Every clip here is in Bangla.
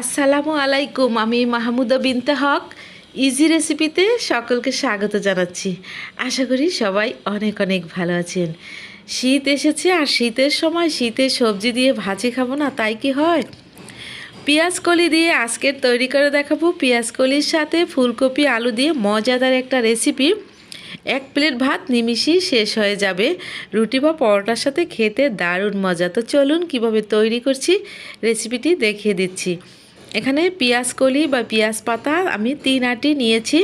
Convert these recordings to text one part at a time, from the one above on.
আসসালামু আলাইকুম, আমি মাহমুদা বিনতে হক, ইজি রেসিপিতে সকলকে স্বাগত জানাচ্ছি। আশা করি সবাই অনেক অনেক ভালো আছেন। শীত এসেছে আর শীতের সময় শীতের সবজি দিয়ে ভাজি খাব না, তাই কি হয়? পেঁয়াজ কলি দিয়ে আজকের তৈরি করে দেখাবো। পেঁয়াজ কলির সাথে ফুলকপি, আলু দিয়ে মজাদার একটা রেসিপি। এক প্লেট ভাত নিমিষেই শেষ হয়ে যাবে। রুটি বা পরোটার সাথে খেতে দারুণ মজা। তো চলুন কীভাবে তৈরি করছি, রেসিপিটি দেখিয়ে দিচ্ছি। এখানে পেঁয়াজ কলি বা পেঁয়াজ পাতা আমি তিন আটি নিয়েছি।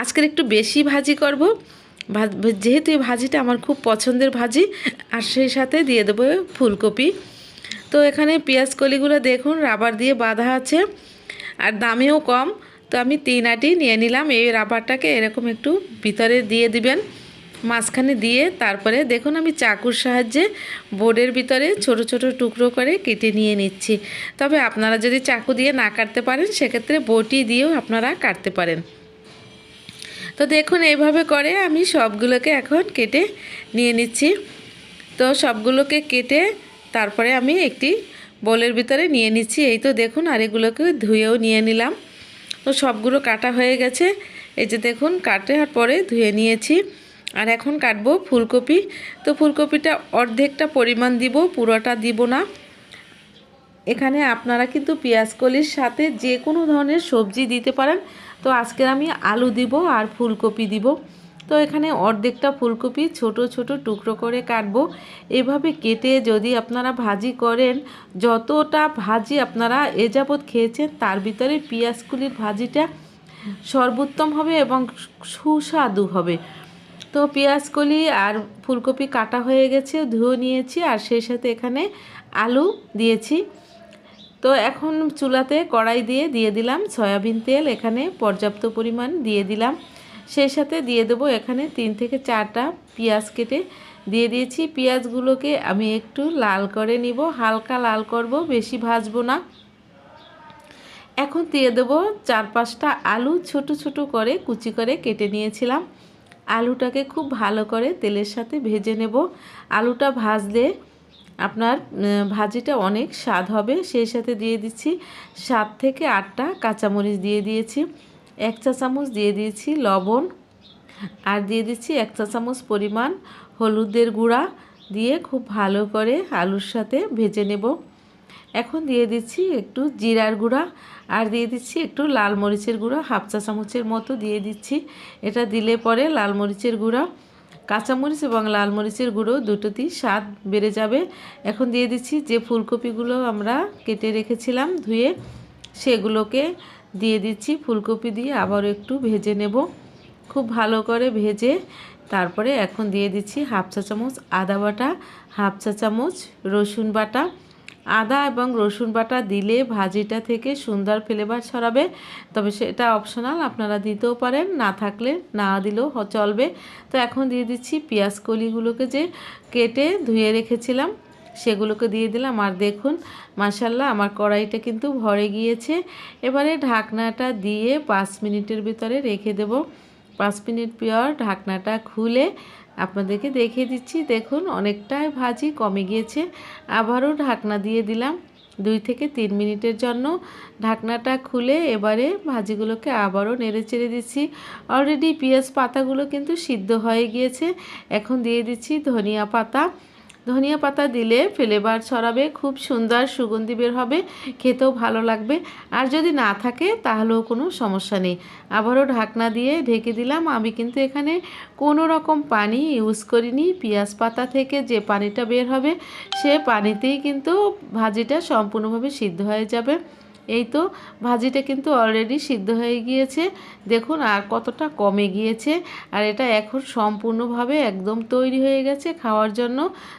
আজকের একটু বেশি ভাজি করব। যেহেতু এই ভাজিটা আমার খুব পছন্দের ভাজি, আর সেই সাথে দিয়ে দেবো ফুলকপি। তো এখানে পেঁয়াজ কলিগুলো দেখুন, রাবার দিয়ে বাঁধা আছে, আর দামেও কম। তো আমি তিন আটি নিয়ে নিলাম, এই রাবারটাকে এরকম একটু ভিতরে দিয়ে দিবেন। মাঝখানে দিয়ে তারপরে দেখুন আমি চাকুর সাহায্যে বোর্ডের ভিতরে ছোট ছোট টুকরো করে কেটে নিয়ে নিচ্ছি। তবে আপনারা যদি চাকু দিয়ে না কাটতে পারেন, সেক্ষেত্রে বটি দিয়েও আপনারা কাটতে পারেন। তো দেখুন এইভাবে করে আমি সবগুলোকে এখন কেটে নিয়ে নিচ্ছি। তো সবগুলোকে কেটে তারপরে আমি একটি বোলের ভিতরে নিয়ে নিচ্ছি। এই তো দেখুন আর এগুলোকে ধুয়েও নিয়ে নিলাম। তো সবগুলো কাটা হয়ে গেছে। এই যে দেখুন, কাটার পরে ধুয়ে নিয়েছি। আর এখন কাটবো ফুলকপি। তো ফুলকপিটা অর্ধেকটা পরিমাণ দিব, পুরোটা দিব না। এখানে আপনারা কিন্তু পেঁয়াজ কলির সাথে যে কোনো ধরনের সবজি দিতে পারেন। তো আজকে আমি আলু দিব আর ফুলকপি দিব। তো এখানে অর্ধেকটা ফুলকপি ছোট ছোট টুকরো করে কাটবো। এভাবে কেটে যদি আপনারা ভাজি করেন, যতটা ভাজি আপনারা এ যাবৎ খেয়েছেন, তার ভিতরে পেঁয়াজকুলির ভাজিটা সর্বোত্তম হবে এবং সুস্বাদু হবে। তো পেঁয়াজকলি আর ফুলকপি কাটা হয়ে গেছে, ধুয়ে নিয়েছি আর সেই সাথে এখানে আলু দিয়েছি। তো এখন চুলাতে কড়াই দিয়ে দিয়ে দিলাম সয়াবিন তেল, এখানে পর্যাপ্ত পরিমাণ দিয়ে দিলাম। সেই সাথে দিয়ে দেবো এখানে তিন থেকে চারটা পেঁয়াজ কেটে দিয়ে দিয়েছি। পেঁয়াজগুলোকে আমি একটু লাল করে নিব, হালকা লাল করব, বেশি ভাজবো না। এখন দিয়ে দেবো চার পাঁচটা আলু, ছোট ছোট করে কুচি করে কেটে নিয়েছিলাম। আলুটাকে খুব ভালো করে তেলের সাথে ভেজে নেব। আলুটা ভাজলে আপনার ভাজিটা অনেক স্বাদ হবে। সেই সাথে দিয়ে দিচ্ছি সাত থেকে আটটা কাঁচামরিচ দিয়ে দিয়েছি, এক চা চামচ দিয়ে দিয়েছি লবণ আর দিয়ে দিচ্ছি এক চা চামচ পরিমাণ হলুদের গুঁড়া দিয়ে খুব ভালো করে আলুর সাথে ভেজে নেব। এখন দিয়ে দিচ্ছি একটু জিরার গুঁড়া আর দিয়ে দিচ্ছি একটু লাল মরিচের গুঁড়া, হাফ চা চামচের মতো দিয়ে দিচ্ছি। এটা দিলে পরে লাল মরিচের গুঁড়া কাঁচামরিচ এবং লাল মরিচের গুঁড়ো দুটোতেই স্বাদ বেড়ে যাবে। এখন দিয়ে দিচ্ছি যে ফুলকপিগুলো আমরা কেটে রেখেছিলাম ধুয়ে, সেগুলোকে দিয়ে দিচ্ছি। ফুলকপি দিয়ে আবার একটু ভেজে নেব। খুব ভালো করে ভেজে তারপরে এখন দিয়ে দিচ্ছি হাফ চা চামচ আদা বাটা, হাফ চা চামচ রসুন বাটা। আদা এবং রসুন বাটা দিলে ভাজিটা থেকে সুন্দর ফ্লেভার ছড়াবে। তবে সেটা অপশনাল আপনারা দিতেও পারেন, না থাকলে না দিলেও চলবে। তো এখন দিয়ে দিচ্ছি পেঁয়াজ কলিগুলোকে যে কেটে ধুয়ে রেখেছিলাম, সেগুলোকে দিয়ে দিলাম। আর দেখুন মাসাল্লাহ আমার কড়াইটা কিন্তু ভরে গিয়েছে। এবারে ঢাকনাটা দিয়ে পাঁচ মিনিটের ভিতরে রেখে দেব। পাঁচ মিনিট পর ঢাকনাটা খুলে আপনাদেরকে দেখে দিচ্ছি, দেখুন অনেকটাই ভাজি কমে গিয়েছে। আবারও ঢাকনা দিয়ে দিলাম দুই থেকে তিন মিনিটের জন্য। ঢাকনাটা খুলে এবারে ভাজিগুলোকে আবারও নেড়ে চেড়ে দিচ্ছি। অলরেডি পেঁয়াজ পাতাগুলো কিন্তু সিদ্ধ হয়ে গিয়েছে। এখন দিয়ে দিচ্ছি ধনিয়া পাতা। ধনিয়া পাতা দিলে ফ্লেভার ছড়াবে, খুব সুন্দর সুগন্ধি বের হবে, খেতেও ভালো লাগবে। আর যদি না থাকে, তাহলেও কোনো সমস্যা নেই। আবারও ঢাকনা দিয়ে ঢেকে দিলাম। আমি কিন্তু এখানে কোনো রকম পানি ইউজ করিনি। পেঁয়াজ পাতা থেকে যে পানিটা বের হবে, সে পানিতেই কিন্তু ভাজিটা সম্পূর্ণভাবে সিদ্ধ হয়ে যাবে। এই তো ভাজিটা কিন্তু অলরেডি সিদ্ধ হয়ে গিয়েছে। দেখুন আর কতটা কমে গিয়েছে। আর এটা এখন সম্পূর্ণভাবে একদম তৈরি হয়ে গেছে খাওয়ার জন্য।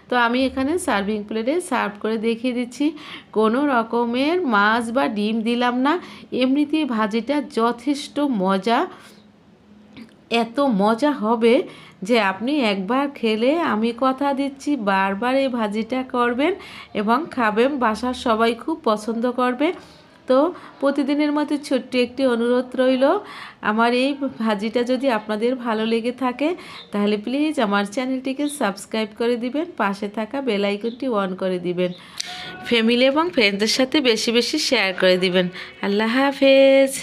তো আমি এখানে সার্ভিং প্লেটে সার্ভ করে দেখিয়ে দিচ্ছি। কোনো রকমের মাছ বা ডিম দিলাম না। এমনিতেই ভাজিটা যথেষ্ট মজা। এত মজা হবে যে আপনি একবার খেলে আমি কথা দিচ্ছি, বারবার এই ভাজিটা করবেন এবং খাবেন। বাসার সবাই খুব পছন্দ করবে। তো প্রতিদিনের মতো ছোট্ট একটি অনুরোধ রইল। আমার এই ভাজিটা যদি আপনাদের ভালো লেগে থাকে, তাহলে প্লিজ আমার চ্যানেলটিকে সাবস্ক্রাইব করে দিবেন, পাশে থাকা বেল আইকনটি অন করে দিবেন। ফ্যামিলি এবং ফ্রেন্ডদের সাথে বেশি বেশি শেয়ার করে দিবেন। আল্লাহ হাফেজ।